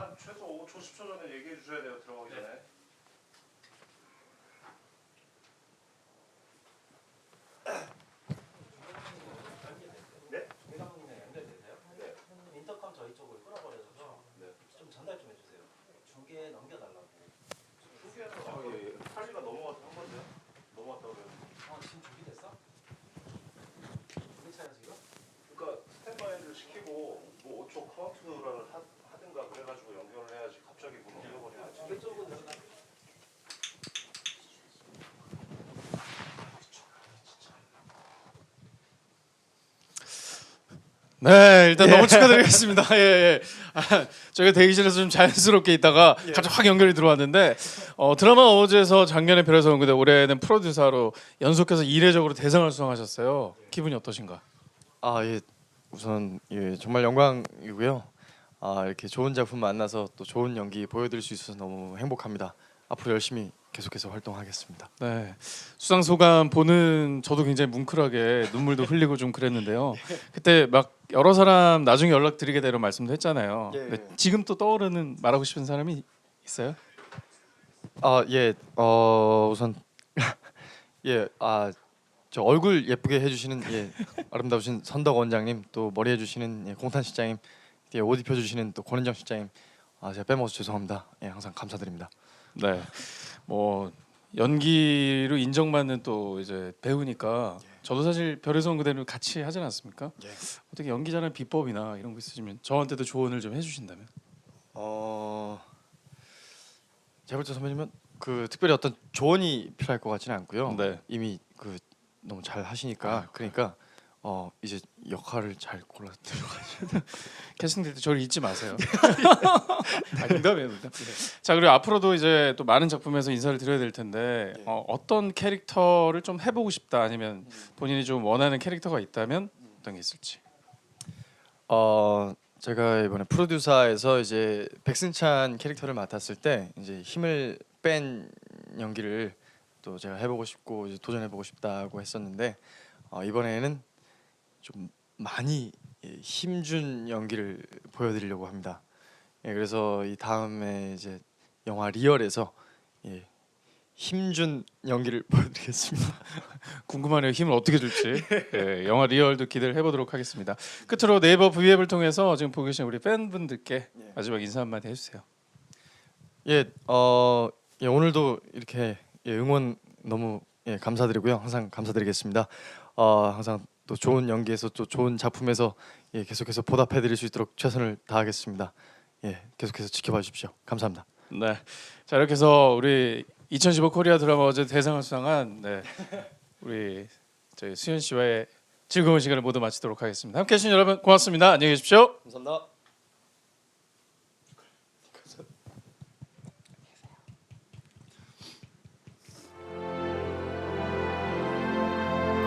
한 최소 5초 10초 전에 얘기해 주셔야 돼요 들어가기 전에. 네? 중계방송에 연결되세요? 네. 인터컴 저희 쪽으로 끌어버려서 네. 좀 전달 좀 해주세요. 중계 넘겨달라고. 아, 예, 예. 팔리가 넘어가서 한 건데요? 넘어갔다고 그래요. 어 지금 준비됐어? 준비차야 지금? 그러니까 스탠바이를 시키고 뭐 5초 카운트라를 하, 하든가 그래가지고 연결을 해야지 갑자기 뭐 넘겨버리면 중계 쪽으로 들어가. 네, 일단 너무 축하드리겠습니다. 예, 예. 아, 저희가 대기실에서 좀 자연스럽게 있다가 갑자기 확 연결이 들어왔는데 어, 드라마 어워즈에서 작년에 별에서 온 그대 올해는 프로듀서로 연속해서 이례적으로 대상을 수상하셨어요. 기분이 어떠신가? 아, 예. 우선 예, 정말 영광이고요. 아, 이렇게 좋은 작품 만나서 또 좋은 연기 보여드릴 수 있어서 너무 행복합니다. 앞으로 열심히 계속해서 활동하겠습니다. 네, 수상 소감 보는 저도 굉장히 뭉클하게 눈물도 흘리고 좀 그랬는데요. 그때 막 여러 사람 나중에 연락 드리게 되려 말씀도 했잖아요. 예, 근데 예. 지금 또 떠오르는 말하고 싶은 사람이 있어요? 아, 예. 어, 우선 예. 아, 저 얼굴 예쁘게 해 주시는 예, 아름다우신 선덕 원장님, 또 머리 해 주시는 예, 공탄 실장님, 예, 옷 입혀 주시는 또 권은정 실장님. 아, 제가 빼먹어서 죄송합니다. 예, 항상 감사드립니다. 네, 뭐 연기로 인정받는 또 이제 배우니까 저도 사실 별에서 온 그대를 같이 하지 않았습니까? 예. 어떻게 연기 잘하는 비법이나 이런 거 있으시면 저한테도 조언을 좀 해주신다면. 어 제가 볼때 선배님은 그 특별히 어떤 조언이 필요할 것 같지는 않고요. 네. 이미 그 너무 잘 하시니까 그러니까 어 이제 역할을 잘 골라 들어가시면 캐스팅될 때 저를 잊지 마세요. 아, 농담입니다. 자 그리고 앞으로도 이제 또 많은 작품에서 인사를 드려야 될 텐데 예. 어, 어떤 캐릭터를 좀 해보고 싶다 아니면 본인이 좀 원하는 캐릭터가 있다면 어떤 게 있을지. 어 제가 이번에 프로듀서에서 이제 백승찬 캐릭터를 맡았을 때 이제 힘을 뺀 연기를 또 제가 해보고 싶고 이제 도전해보고 싶다고 했었는데 어, 이번에는 좀 많이 예, 힘준 연기를 보여드리려고 합니다. 예, 그래서 이 다음에 이제 영화 리얼에서 예, 힘준 연기를 보여드리겠습니다. 궁금하네요. 힘을 어떻게 줄지. 예, 영화 리얼도 기대를 해보도록 하겠습니다. 끝으로 네이버 V앱을 통해서 지금 보고 계신 우리 팬분들께 예. 마지막 인사 한마디 해주세요. 예, 어, 예, 오늘도 이렇게 예, 응원 너무 예, 감사드리고요. 항상 감사드리겠습니다. 어, 항상 또 좋은 연기에서 또 좋은 작품에서 예, 계속해서 보답해드릴 수 있도록 최선을 다하겠습니다. 예, 계속해서 지켜봐 주십시오. 감사합니다. 네. 자 이렇게 해서 우리 2015 코리아 드라마 어제 대상을 수상한 네. 우리 저희 수현 씨와의 즐거운 시간을 모두 마치도록 하겠습니다. 함께 해 주신 여러분 고맙습니다. 안녕히 계십시오. 감사합니다.